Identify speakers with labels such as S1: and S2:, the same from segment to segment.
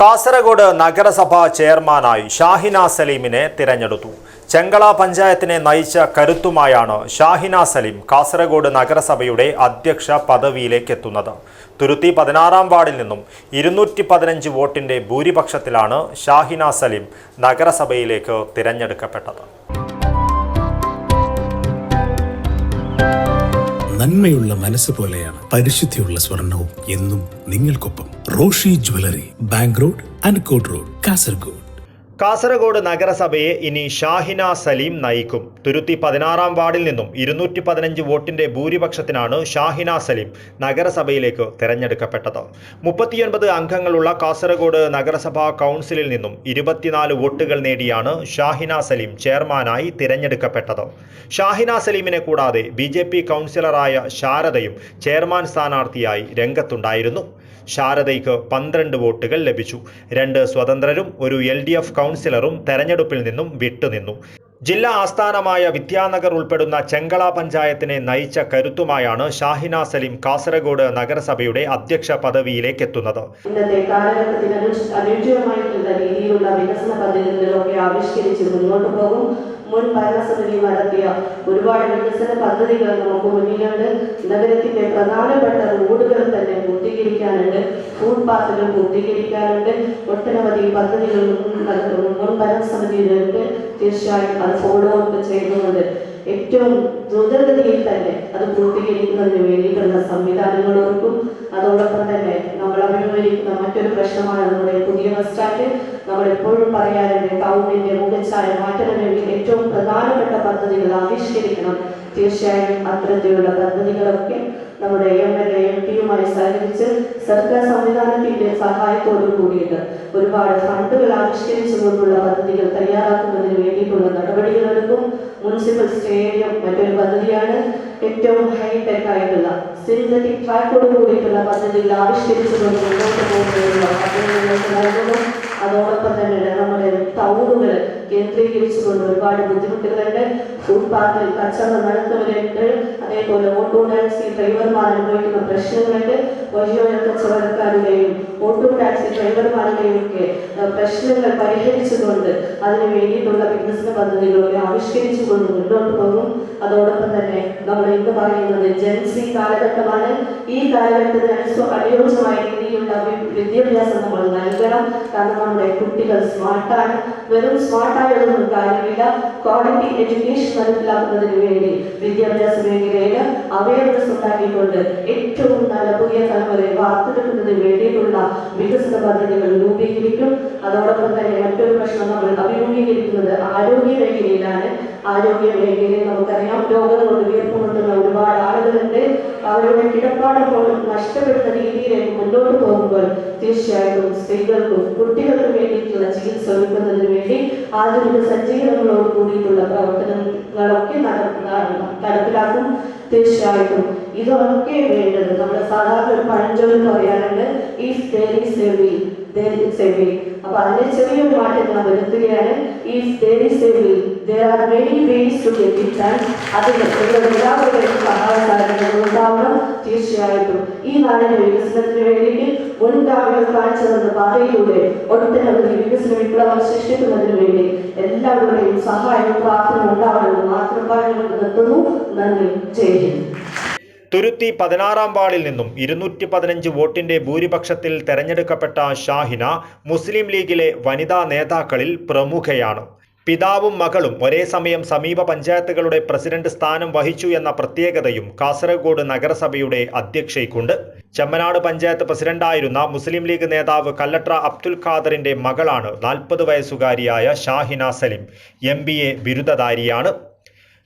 S1: കാസർഗോഡ് നഗരസഭാ ചെയർമാനായി ഷാഹിന സലീമിനെ തിരഞ്ഞെടുത്തു. ചെങ്കള പഞ്ചായത്തിനെ നയിച്ച കരുത്തുമായാണ് ഷാഹിന സലീം കാസർഗോഡ് നഗരസഭയുടെ അധ്യക്ഷ പദവിയിലേക്ക് എത്തുന്നത്. തുരുത്തി പതിനാറാം വാർഡിൽ നിന്നും ഇരുന്നൂറ്റി പതിനഞ്ച് വോട്ടിന്റെ ഭൂരിപക്ഷത്തിലാണ് ഷാഹിന സലീം നഗരസഭയിലേക്ക് തിരഞ്ഞെടുക്കപ്പെട്ടത്.
S2: നന്മയുള്ള മനസ്സ് പോലെയാണ് പരിശുദ്ധിയുള്ള സ്വർണവും എന്നും നിങ്ങൾക്കൊപ്പം. Roshi jewellery bank road Ankott road Kasaragod.
S1: Kasaragod നഗരസഭയെ ഇനി ഷാഹിന സലീം നയിക്കും. തുരുത്തി പതിനാറാം വാർഡിൽ നിന്നും ഇരുന്നൂറ്റി പതിനഞ്ച് വോട്ടിന്റെ ഭൂരിപക്ഷത്തിനാണ് ഷാഹിന സലീം നഗരസഭയിലേക്ക് തെരഞ്ഞെടുക്കപ്പെട്ടത്. മുപ്പത്തിയൊൻപത് അംഗങ്ങളുള്ള കാസർഗോഡ് നഗരസഭാ കൗൺസിലിൽ നിന്നും ഇരുപത്തിനാല് വോട്ടുകൾ നേടിയാണ് ഷാഹിന സലീം ചെയർമാനായി തിരഞ്ഞെടുക്കപ്പെട്ടത്. ഷാഹിന സലീമിനെ കൂടാതെ ബി ജെ പി കൗൺസിലറായ ശാരദയും ചെയർമാൻ സ്ഥാനാർത്ഥിയായി രംഗത്തുണ്ടായിരുന്നു. ശാരദയ്ക്ക് പന്ത്രണ്ട് വോട്ടുകൾ ലഭിച്ചു. രണ്ട് സ്വതന്ത്രരും ഒരു എൽ ഡി എഫ് കൗൺസിലറും തെരഞ്ഞെടുപ്പിൽ നിന്നും വിട്ടുനിന്നു. ജില്ലാ ആസ്ഥാനമായ വിദ്യാനഗർ ഉൾപ്പെടുന്ന ചെങ്കള പഞ്ചായത്തിനെ നയിച്ച കരുത്തുമായാണ് ഷാഹിന സലീം കാസർഗോഡ് നഗരസഭയുടെ അധ്യക്ഷ പദവിയിലേക്ക് എത്തുന്നത്
S3: ഇന്നത്തെ കാലഘട്ടത്തിന് അനു- അനുയോജ്യമായിട്ടുള്ള രീതിയിലുള്ള വികസന പദ്ധതികളൊക്കെ ആവിഷ്കരിച്ച് മുന്നോട്ട് പോകും മുൻ ഭരണസമിതി നടത്തിയ ഒരുപാട് വികസന പദ്ധതികൾ നമുക്ക് മുന്നിലുണ്ട് നഗരത്തിന്റെ പ്രധാനപ്പെട്ട റോഡുകൾ തന്നെ പൂർത്തീകരിക്കാനുണ്ട് ഫുട്പാത്തുകൾ പൂർത്തീകരിക്കാനുണ്ട് ഒട്ടനവധി പദ്ധതികൾ. മുൻ ഭരണസമിതിയിലുണ്ട് തീർച്ചയായും അത് ഫോളോ അപ്പ് ചെയ്യുന്നുണ്ട് ഏറ്റവും ദ്രുതഗതിയിൽ തന്നെ അത് പൂർത്തീകരിക്കുന്നതിന് വേണ്ടിയിട്ടുള്ള സംവിധാനങ്ങൾ ഒരുക്കും. അതോടൊപ്പം തന്നെ നമ്മൾ അഭിമുഖീകരിക്കുന്ന മറ്റൊരു പ്രശ്നമാണ് നമ്മുടെ പുതിയ ബസ് സ്റ്റാൻഡ് നമ്മൾ എപ്പോഴും പറയാറുണ്ട് ടൗണിന്റെ മുഖച്ഛായ മാറ്റണമെങ്കിൽ ഏറ്റവും പ്രധാനപ്പെട്ട പദ്ധതികൾ ആവിഷ്കരിക്കണം. തീർച്ചയായും അത്തരത്തിലുള്ള പദ്ധതികളൊക്കെ നമ്മുടെ എം എൽ എ എം പിയുമായി സഹകരിച്ച് സർക്കാർ സംവിധാനത്തിന്റെ സഹായത്തോടു കൂടിയിട്ട് ഒരുപാട് ഫണ്ടുകൾ ആവിഷ്കരിച്ചുകൊണ്ടുള്ള പദ്ധതികൾ തയ്യാറാക്കുന്നതിന് വേണ്ടിയിട്ടുള്ള നടപടികളെടുക്കും മുനിസിപ്പൽ സ്റ്റേഡിയം മറ്റൊരു പദ്ധതിയാണ്. ഏറ്റവും ഹൈടെക് ആയിട്ടുള്ള സിന്തറ്റിക് ട്രാക്കോട് കൂടിയിട്ടുള്ള പദ്ധതികൾ ആവിഷ്കരിച്ചുകൊണ്ട് മുന്നോട്ട് പോകുന്നതിനുള്ള പദ്ധതികൾ നൽകുന്നു അതോടൊപ്പം തന്നെ നമ്മുടെ ടൗണുകൾ കേന്ദ്രീകരിച്ചുകൊണ്ട് ഒരുപാട് ബുദ്ധിമുട്ടുകളുണ്ട്. ഫുട്പാത്തിൽ കച്ചവടം നടത്തുന്നവരുണ്ട്. അതേപോലെ ഓട്ടോ ടാക്സി ഡ്രൈവർമാർ അനുഭവിക്കുന്ന പ്രശ്നങ്ങളുണ്ട്. വഴിയോര കച്ചവടക്കാരുടെയും ഓട്ടോ ടാക്സി ഡ്രൈവർമാരുടെയും ഒക്കെ പ്രശ്നങ്ങൾ പരിഹരിച്ചുകൊണ്ട് അതിന് വേണ്ടിയിട്ടുള്ള വികസന പദ്ധതികളൊക്കെ ആവിഷ്കരിച്ചുകൊണ്ട് മുന്നോട്ട് പോകും. അതോടൊപ്പം തന്നെ നമ്മൾ ഇന്ന് പറയുന്നത് ജെൻസി കാലഘട്ടമാണ്. ഈ കാലഘട്ടത്തിന് അനുയോജ്യമായ രീതിയിലുള്ള വിദ്യാഭ്യാസം നമ്മൾ നൽകണം. കാരണം നമ്മുടെ കുട്ടികൾ സ്മാർട്ടാണ് വെറും സ്മാർട്ടായതൊന്നും കാര്യമില്ല. ക്വാളിറ്റി എഡ്യൂക്കേഷൻ നടപ്പിലാക്കുന്നതിന് വേണ്ടി വിദ്യാഭ്യാസ മേഖലയിൽ അവയർനെസ് ഉണ്ടാക്കിക്കൊണ്ട് ഏറ്റവും നല്ല പുതിയ തലമുറയെ വാർത്തെടുക്കുന്നതിന് വേണ്ടിയിട്ടുള്ള വികസന പദ്ധതികൾ രൂപീകരിക്കും. അതോടൊപ്പം തന്നെ മറ്റൊരു പ്രശ്നം നമ്മൾ അഭിമുഖീകരിക്കുന്നത് ആരോഗ്യ മേഖലയിലാണ്. ആരോഗ്യ മേഖലയിൽ നമുക്കറിയാം രോഗങ്ങൾ വീർപ്പുമുട്ടുന്ന ഒരുപാട് ആളുകളുണ്ട്. അവരുടെ കിടപ്പാടം പോലും നഷ്ടപ്പെടുന്ന രീതിയിലേക്ക് മുന്നോട്ട് പോകുമ്പോൾ തീർച്ചയായിട്ടും സ്ത്രീകൾക്കും കുട്ടികൾക്കും വേണ്ടിയിട്ടുള്ള ചികിത്സ ഒരുക്കുന്നതിന് ആധുനിക സജ്ജീകരണങ്ങളോട് കൂടിയിട്ടുള്ള പ്രവർത്തനങ്ങളൊക്കെ നട- നട- നടപ്പിലാക്കും തീർച്ചയായിട്ടും. ഇതൊക്കെ വേണ്ടത് നമ്മുടെ സാധാരണ ഒരു പഴഞ്ചൊല്ല് പറയാറുണ്ട് ഈ സേവി അപ്പൊ അതിനെ ചെറിയൊരു മാറ്റം ഞാൻ വരുത്തുകയാണ്. ഈ there are many ways to get it done. അതിന് നിങ്ങളുടെ എല്ലാവരുടെയും സഹായകാരങ്ങൾ ഉണ്ടാവണം തീർച്ചയായിട്ടും. ഈ നാടിന്റെ വികസനത്തിന് വേണ്ടിയിട്ട് മുൻകാമികൾ കാണിച്ചു തന്ന പാതയിലൂടെ ഒട്ടനവധി വികസന വിപ്ലവം സൃഷ്ടിക്കുന്നതിന് വേണ്ടി എല്ലാവരുടെയും സഹായവും പ്രാർത്ഥന ഉണ്ടാവണമെന്ന് മാത്രം പറഞ്ഞു നിർത്തുന്നു. നന്ദി. ജയ്
S1: തുരുത്തി പതിനാറാം വാർഡിൽ നിന്നും ഇരുന്നൂറ്റി പതിനഞ്ച് വോട്ടിന്റെ ഭൂരിപക്ഷത്തിൽ തെരഞ്ഞെടുക്കപ്പെട്ട ഷാഹിന മുസ്ലിം ലീഗിലെ വനിതാ നേതാക്കളിൽ പ്രമുഖയാണ്. പിതാവും മകളും ഒരേ സമയം സമീപ പഞ്ചായത്തുകളുടെ പ്രസിഡന്റ് സ്ഥാനം വഹിച്ചു എന്ന പ്രത്യേകതയും കാസർഗോഡ് നഗരസഭയുടെ അധ്യക്ഷയ്ക്കുണ്ട്. ചെമ്മനാട് പഞ്ചായത്ത് പ്രസിഡന്റായിരുന്ന മുസ്ലിം ലീഗ് നേതാവ് കല്ലട്ര അബ്ദുൽ ഖാദറിന്റെ മകളാണ് നാൽപ്പത് വയസ്സുകാരിയായ ഷാഹിന സലിം. എം ബിരുദധാരിയാണ്.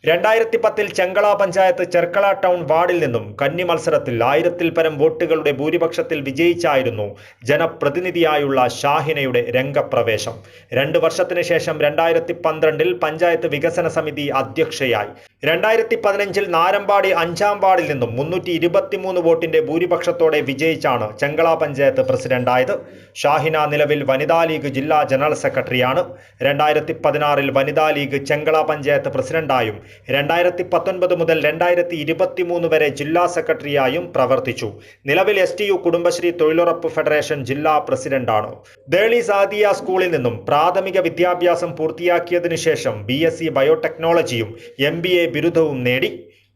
S1: രണ്ടായിരത്തി പത്തിൽ ചെങ്കള പഞ്ചായത്ത് ചെർക്കള ടൗൺ വാർഡിൽ നിന്നും കന്നി മത്സരത്തിൽ ആയിരത്തിൽ പരം വോട്ടുകളുടെ ഭൂരിപക്ഷത്തിൽ വിജയിച്ചായിരുന്നു ജനപ്രതിനിധിയായുള്ള ഷാഹിനയുടെ രംഗപ്രവേശം. രണ്ട് വർഷത്തിന് ശേഷം രണ്ടായിരത്തി പന്ത്രണ്ടിൽ പഞ്ചായത്ത് വികസന സമിതി അധ്യക്ഷയായി. രണ്ടായിരത്തി പതിനഞ്ചിൽ നാരമ്പാടി അഞ്ചാം വാർഡിൽ നിന്നും മുന്നൂറ്റി ഇരുപത്തിമൂന്ന് വോട്ടിന്റെ ഭൂരിപക്ഷത്തോടെ വിജയിച്ചാണ് ചെങ്കള പഞ്ചായത്ത് പ്രസിഡന്റായത്. ഷാഹിന നിലവിൽ വനിതാ ലീഗ് ജില്ലാ ജനറൽ സെക്രട്ടറിയാണ്. രണ്ടായിരത്തി പതിനാറിൽ വനിതാ ലീഗ് ചെങ്കള പഞ്ചായത്ത് പ്രസിഡന്റായും രണ്ടായിരത്തി പത്തൊൻപത് മുതൽ രണ്ടായിരത്തി ഇരുപത്തിമൂന്ന് വരെ ജില്ലാ സെക്രട്ടറിയായും പ്രവർത്തിച്ചു. നിലവിൽ എസ് ടി യു കുടുംബശ്രീ തൊഴിലുറപ്പ് ഫെഡറേഷൻ ജില്ലാ പ്രസിഡന്റാണ്. ദേളി സാദിയ സ്കൂളിൽ നിന്നും പ്രാഥമിക വിദ്യാഭ്യാസം പൂർത്തിയാക്കിയതിനു ശേഷം ബി എസ് സി ബയോടെക്നോളജിയും എം ബി എ ബിരുദവും നേടി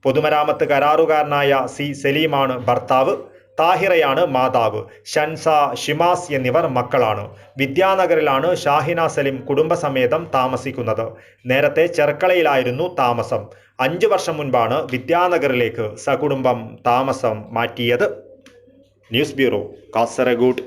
S1: പൊതുമരാമത്ത് കരാറുകാരനായ സി സലീമാണ് ഭർത്താവ് താഹിറയാണ് മാതാവ് ഷൻസ ഷിമാസ് എന്നിവർ മക്കളാണ്. വിദ്യാനഗറിലാണ് ഷാഹിന സലിം കുടുംബസമേതം താമസിക്കുന്നത്. നേരത്തെ ചെർക്കളയിലായിരുന്നു താമസം. അഞ്ചു വർഷം മുൻപാണ് വിദ്യാനഗറിലേക്ക് സകുടുംബം താമസം മാറ്റിയത്. News bureau Kasaragod.